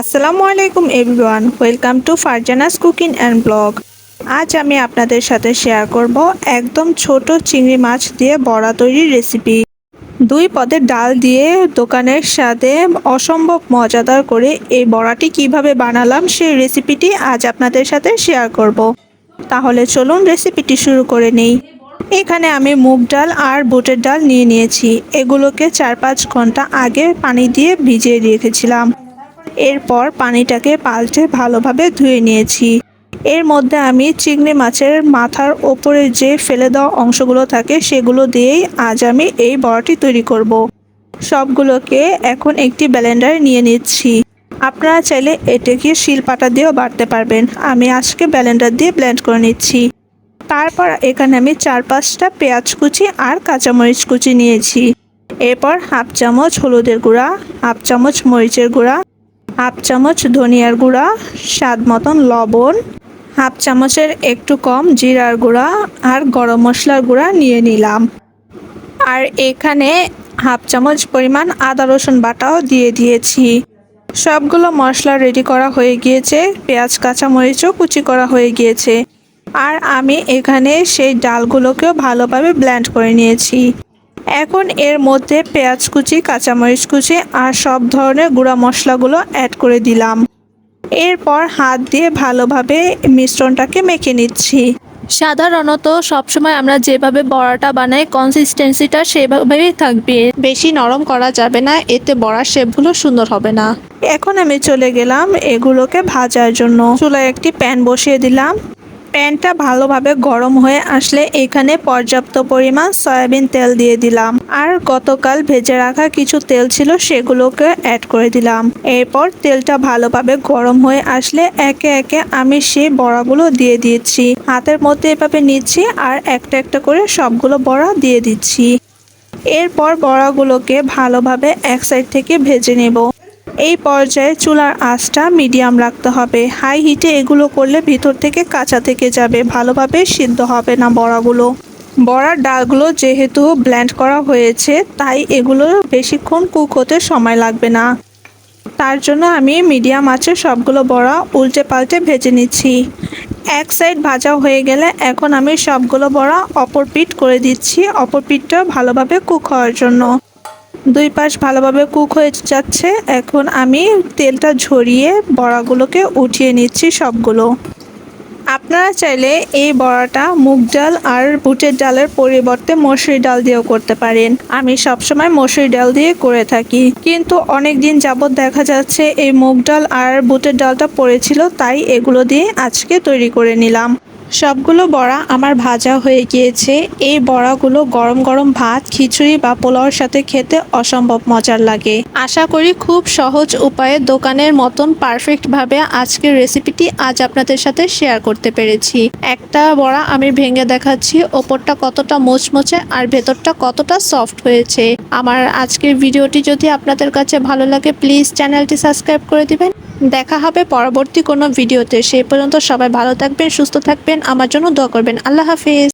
আসসালামু আলাইকুম everyone, welcome to Farzana's cooking and blog. আজ আমি আপনাদের সাথে শেয়ার করব একদম ছোট চিংড়ি মাছ দিয়ে বড়া তৈরির রেসিপি দুই পদের ডাল দিয়ে দোকানের সাথে অসম্ভব মজাদার করে এই বড়াটি কীভাবে বানালাম সেই রেসিপিটি আজ আপনাদের সাথে শেয়ার করব। তাহলে চলুন রেসিপিটি শুরু করে নেই। এখানে আমি মুগ ডাল আর বুটের ডাল নিয়ে নিয়েছি। এগুলোকে চার পাঁচ ঘণ্টা আগে পানি দিয়ে ভিজিয়ে রেখেছিলাম। এরপর পানিটাকে পাল্টে ভালোভাবে ধুয়ে নিয়েছি। এর মধ্যে আমি চিংড়ি মাছের মাথার ওপরে যে ফেলে দেওয়া অংশগুলো থাকে সেগুলো দিয়েই আজ আমি এই বড়াটি তৈরি করব। সবগুলোকে এখন একটি ব্লেন্ডারে নিয়ে নিচ্ছি। আপনারা চাইলে এটাকে শিলপাটা দিয়েও বাটতে পারবেন। আমি আজকে ব্লেন্ডার দিয়ে ব্লেন্ড করে নিচ্ছি। তারপর এখানে আমি চার পাঁচটা পেঁয়াজ কুচি আর কাঁচামরিচ কুচি নিয়েছি। এরপর হাফ চামচ হলুদের গুঁড়া, হাফ চামচ মরিচের গুঁড়া হাফ চামচ ধনিয়ার গুঁড়া, স্বাদ মতন লবণ, হাফ চামচের একটু কম জিরার গুঁড়া আর গরম মশলার গুঁড়া নিয়ে নিলাম। আর এখানে হাফ চামচ পরিমাণ আদা রসুন বাটাও দিয়ে দিয়েছি। সবগুলো মশলা রেডি করা হয়ে গিয়েছে, পেঁয়াজ, কাঁচামরিচও কুচি করা হয়ে গিয়েছে। আর আমি এখানে সেই ডালগুলোকেও ভালোভাবে ব্ল্যান্ড করে নিয়েছি। এখন এর মধ্যে পেঁয়াজ কুচি কাঁচামরিচ কুচি আর সব ধরনের গুঁড়া মশলাগুলো অ্যাড করে দিলাম। এরপর হাত দিয়ে ভালোভাবে মিশ্রণটাকে মেখে নিচ্ছি। সাধারণত সবসময় আমরা যেভাবে বড়াটা বানাই কনসিস্টেন্সিটা সেভাবেই থাকবে। বেশি নরম করা যাবে না এতে বড়ার শেপগুলো সুন্দর হবে না। এখন আমি চলে গেলাম এগুলোকে ভাজার জন্য। চুলায় একটি প্যান বসিয়ে দিলাম। প্যানটা ভালোভাবে গরম হয়ে আসলে এখানে পর্যাপ্ত পরিমাণ সয়াবিন তেল দিয়ে দিলাম। আর গতকাল ভেজে রাখা কিছু তেল ছিল সেগুলোকে অ্যাড করে দিলাম। এরপর তেলটা ভালোভাবে গরম হয়ে আসলে একে একে আমি সেই বড়াগুলো দিয়ে দিচ্ছি। হাতের মধ্যে এভাবে নিচ্ছি আর একটা একটা করে সবগুলো বড়া দিয়ে দিচ্ছি। এরপর বড়াগুলোকে ভালোভাবে এক সাইড থেকে ভেজে নেব। এই পর্যায়ে চুলার আঁচটা মিডিয়াম রাখতে হবে। হাই হিটে এগুলো করলে ভিতর থেকে কাঁচা থেকে যাবে, ভালোভাবে সিদ্ধ হবে না বড়াগুলো। বড়ার ডালগুলো যেহেতু ব্ল্যান্ড করা হয়েছে, তাই এগুলো বেশিক্ষণ কুক হতে সময় লাগবে না। তার জন্য আমি মিডিয়াম আঁচে সবগুলো বড়া উল্টে পাল্টে ভেজে নিচ্ছি। এক সাইড ভাজা হয়ে গেলে এখন আমি সবগুলো বড়া অপর পিঠ করে দিচ্ছি, অপর পিঠটা ভালোভাবে কুক হওয়ার জন্য। দুই পাশ ভালোভাবে কুক হয়ে যাচ্ছে। এখন আমি তেলটা ঝরিয়ে বড়াগুলোকে উঠিয়ে নিচ্ছি সবগুলো। আপনারা চাইলে এই বড়াটা মুগ ডাল আর বুটের ডালের পরিবর্তে মসুরি ডাল দিয়েও করতে পারেন। আমি সবসময় মসুরি ডাল দিয়ে করে থাকি। কিন্তু অনেক দিন যাবৎ দেখা যাচ্ছে এই মুগ ডাল আর বুটের ডালটা পড়েছিল, তাই এগুলো দিয়ে আজকে তৈরি করে নিলাম। সবগুলো বড়া আমার ভাজা হয়ে গিয়েছে। এই বড়াগুলো গরম গরম ভাত, খিচুড়ি বা পোলাওর সাথে খেতে অসম্ভব মজার লাগে। আশা করি খুব সহজ উপায়ে দোকানের মতন পারফেক্টভাবে আজকের রেসিপিটি আজ আপনাদের সাথে শেয়ার করতে পেরেছি। একটা বড়া আমি ভেঙে দেখাচ্ছি, ওপরটা কতটা মোচমোচে আর ভেতরটা কতটা সফট হয়েছে। আমার আজকের ভিডিওটি যদি আপনাদের কাছে ভালো লাগে প্লিজ চ্যানেলটি সাবস্ক্রাইব করে দিবেন। দেখা হবে পরবর্তী কোনো ভিডিওতে। সেই পর্যন্ত সবাই ভালো থাকবেন, সুস্থ থাকবেন। আমার জন্য দোয়া করবেন। আল্লাহ হাফিজ।